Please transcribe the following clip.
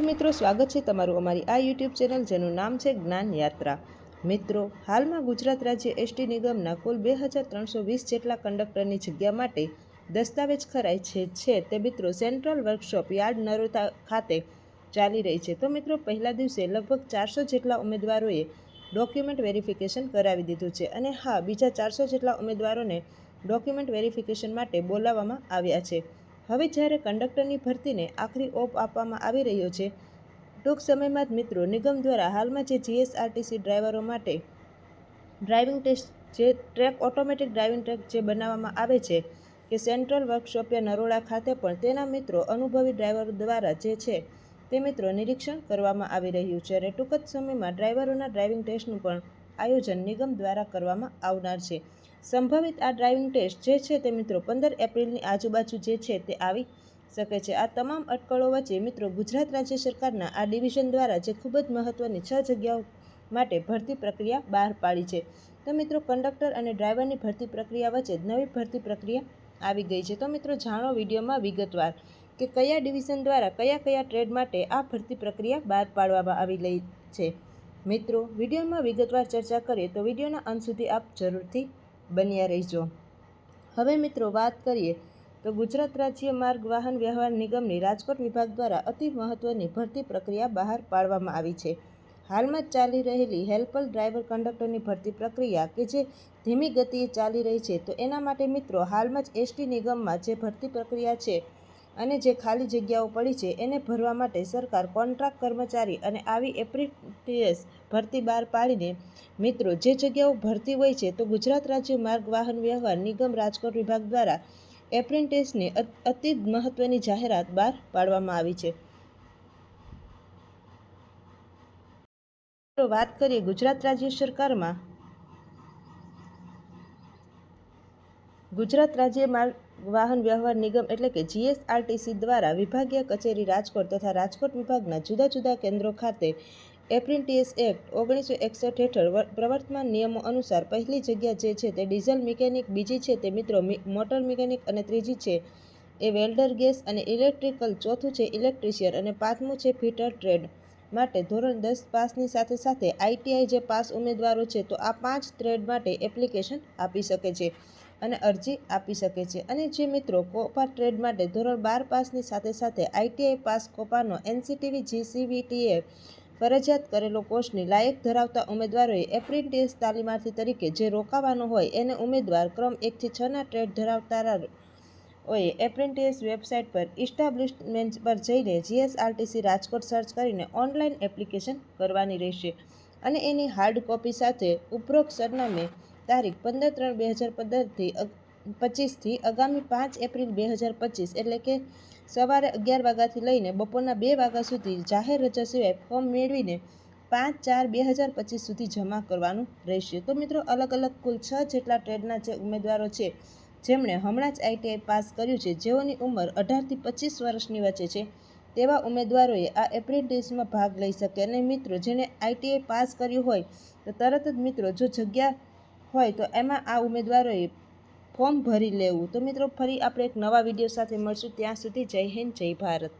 મિત્રો, સ્વાગત છે તમારું અમારી આ યુટ્યુબ ચેનલ જેનું નામ છે જ્ઞાન યાત્રા. મિત્રો, હાલમાં ગુજરાત રાજ્ય એસટી નિગમના કુલ બે હજાર ત્રણસો વીસ જેટલા કંડક્ટરની જગ્યા માટે દસ્તાવેજ ખરાય છે છે તે મિત્રો સેન્ટ્રલ વર્કશોપ યાર્ડ નરોતા ખાતે ચાલી રહી છે. તો મિત્રો, પહેલા દિવસે લગભગ ચારસો જેટલા ઉમેદવારોએ ડોક્યુમેન્ટ વેરિફિકેશન કરાવી દીધું છે અને હા, બીજા ચારસો જેટલા ઉમેદવારોને ડોક્યુમેન્ટ વેરિફિકેશન માટે બોલાવવામાં આવ્યા છે. હવે જ્યારે કંડક્ટરની ભરતીને આખરી ઓપ આપવામાં આવી રહ્યો છે, ટૂંક સમયમાં જ મિત્રો નિગમ દ્વારા હાલમાં જે જીએસઆરટીસી ડ્રાઈવરો માટે ડ્રાઇવિંગ ટેસ્ટ, જે ટ્રેક, ઓટોમેટિક ડ્રાઇવિંગ ટ્રેક જે બનાવવામાં આવે છે કે સેન્ટ્રલ વર્કશોપ યા નરોડા ખાતે પણ તેના મિત્રો અનુભવી ડ્રાઈવરો દ્વારા જે છે તે મિત્રો નિરીક્ષણ કરવામાં આવી રહ્યું છે. અને ટૂંક જ સમયમાં ડ્રાઈવરોના ડ્રાઇવિંગ ટેસ્ટનું પણ આયોજન નિગમ દ્વારા કરવામાં આવનાર છે. સંભવિત આ ડ્રાઇવિંગ ટેસ્ટ જે છે તે મિત્રો પંદર એપ્રિલની આજુબાજુ જે છે તે આવી શકે છે. આ તમામ અટકળો વચ્ચે મિત્રો ગુજરાત રાજ્ય સરકારના આ ડિવિઝન દ્વારા જે ખૂબ જ મહત્ત્વની છ જગ્યાઓ માટે ભરતી પ્રક્રિયા બહાર પાડી છે. તો મિત્રો કંડક્ટર અને ડ્રાઈવરની ભરતી પ્રક્રિયા વચ્ચે નવી ભરતી પ્રક્રિયા આવી ગઈ છે. તો મિત્રો જાણો વિડીયોમાં વિગતવાર કે કયા ડિવિઝન દ્વારા કયા કયા ટ્રેડ માટે આ ભરતી પ્રક્રિયા બહાર પાડવામાં આવી રહી છે. મિત્રો, વિડીયોમાં વિગતવાર ચર્ચા કરીએ તો વિડીયોના અંત સુધી આપ જરૂરથી બન્યા રહેજો. હવે મિત્રો, વાત કરીએ તો ગુજરાત રાજ્ય માર્ગ વાહન વ્યવહાર નિગમની રાજકોટ વિભાગ દ્વારા અતિ મહત્ત્વની ભરતી પ્રક્રિયા બહાર પાડવામાં આવી છે. હાલમાં જ ચાલી રહેલી હેલ્પર ડ્રાઈવર કંડક્ટરની ભરતી પ્રક્રિયા કે જે ધીમી ગતિએ ચાલી રહી છે, તો એના માટે મિત્રો, હાલમાં જ એસટી નિગમમાં જે ભરતી પ્રક્રિયા છે અને જે ખાલી જગ્યાઓ પડી છે એને ભરવા માટે સરકાર કોન્ટ્રાક્ટ કર્મચારી અને આવી એપ્રિટિયસ ભરતી બહાર પાડીને મિત્રો જે જગ્યાઓ ભરતી હોય છે તો ગુજરાત રાજ્ય માર્ગ વાહન વ્યવહાર નિગમ રાજકોટ વિભાગ દ્વારા એપ્રેન્ટિસની અતિ મહત્ત્વની જાહેરાત બહાર પાડવામાં આવી છે. તો વાત કરીએ ગુજરાત રાજ્ય સરકારમાં. ગુજરાત રાજ્ય માર્ગ વાહન વ્યવહાર નિગમ એટલે કે જીએસઆરટીસી દ્વારા વિભાગીય કચેરી રાજકોટ તથા રાજકોટ વિભાગના જુદા જુદા કેન્દ્રો ખાતે એપ્રિન્ટિયસ એક્ટ ઓગણીસો એકસઠ હેઠળ પ્રવર્તમાન નિયમો અનુસાર પહેલી જગ્યા જે છે તે ડીઝલ મિકેનિક, બીજી છે તે મિત્રો મોટર મિકેનિક અને ત્રીજી છે એ વેલ્ડર ગેસ અને ઇલેક્ટ્રિકલ, ચોથું છે ઇલેક્ટ્રિશિયન અને પાંચમું છે ફિટર ટ્રેડ માટે ધોરણ દસ પાસની સાથે સાથે આઈટીઆઈ જે પાસ ઉમેદવારો છે તો આ પાંચ ટ્રેડ માટે એપ્લિકેશન આપી શકે છે. અને અરજી આપી શકે છે. અને જે મિત્રો કોપા ટ્રેડ માટે ધોરણ બાર પાસની સાથે સાથે આઈટીઆઈ પાસ કોપાનો એનસીટીવી જીસીવીટીએ ફરજિયાત કરેલો કોર્સની લાયક ધરાવતા ઉમેદવારોએ એપ્રિન્ટિસ તાલીમાર્થી તરીકે જે રોકાવાનો હોય એને ઉમેદવાર ક્રમ એકથી છના ટ્રેડ ધરાવતા ઓએ એપ્રેન્ટિસ વેબસાઇટ પર ઇસ્ટાબ્લિશમેન્ટ પર જઈને જીએસઆરટીસી રાજકોટ સર્ચ કરીને ઓનલાઈન એપ્લિકેશન કરવાની રહેશે. અને એની હાર્ડ કોપી સાથે ઉપરોક્ત સરનામે તારીખ પંદર ત્રણ બે હજાર પંદરથી પચીસથી આગામી પાંચ એપ્રિલ બે હજાર પચીસ, એટલે કે સવારે અગિયાર વાગ્યાથી લઈને બપોરના બે વાગ્યા સુધી જાહેર રજા સિવાય ફોર્મ મેળવીને પાંચ ચાર બે હજાર પચીસ સુધી જમા કરવાનું રહેશે. તો મિત્રો, અલગ અલગ કુલ છ જેટલા ટ્રેડના જે ઉમેદવારો છે, જેમણે હમણાં જ આઈટીઆઈ પાસ કર્યું છે, જેઓની ઉંમર અઢારથી પચીસ વર્ષની વચ્ચે છે, તેવા ઉમેદવારોએ આ એપ્રેન્ટિસમાં ભાગ લઈ શકે. અને મિત્રો, જેણે આઈટીઆઈ પાસ કર્યું હોય, તો તરત જ મિત્રો, જો જગ્યા હોય તો એમાં આ ઉમેદવારોએ ફોર્મ ભરી લેવું. તો મિત્રો, ફરી આપણે એક નવા વીડિયો સાથે મળશું. ત્યાં સુધી જય હિન્દ, જય ભારત.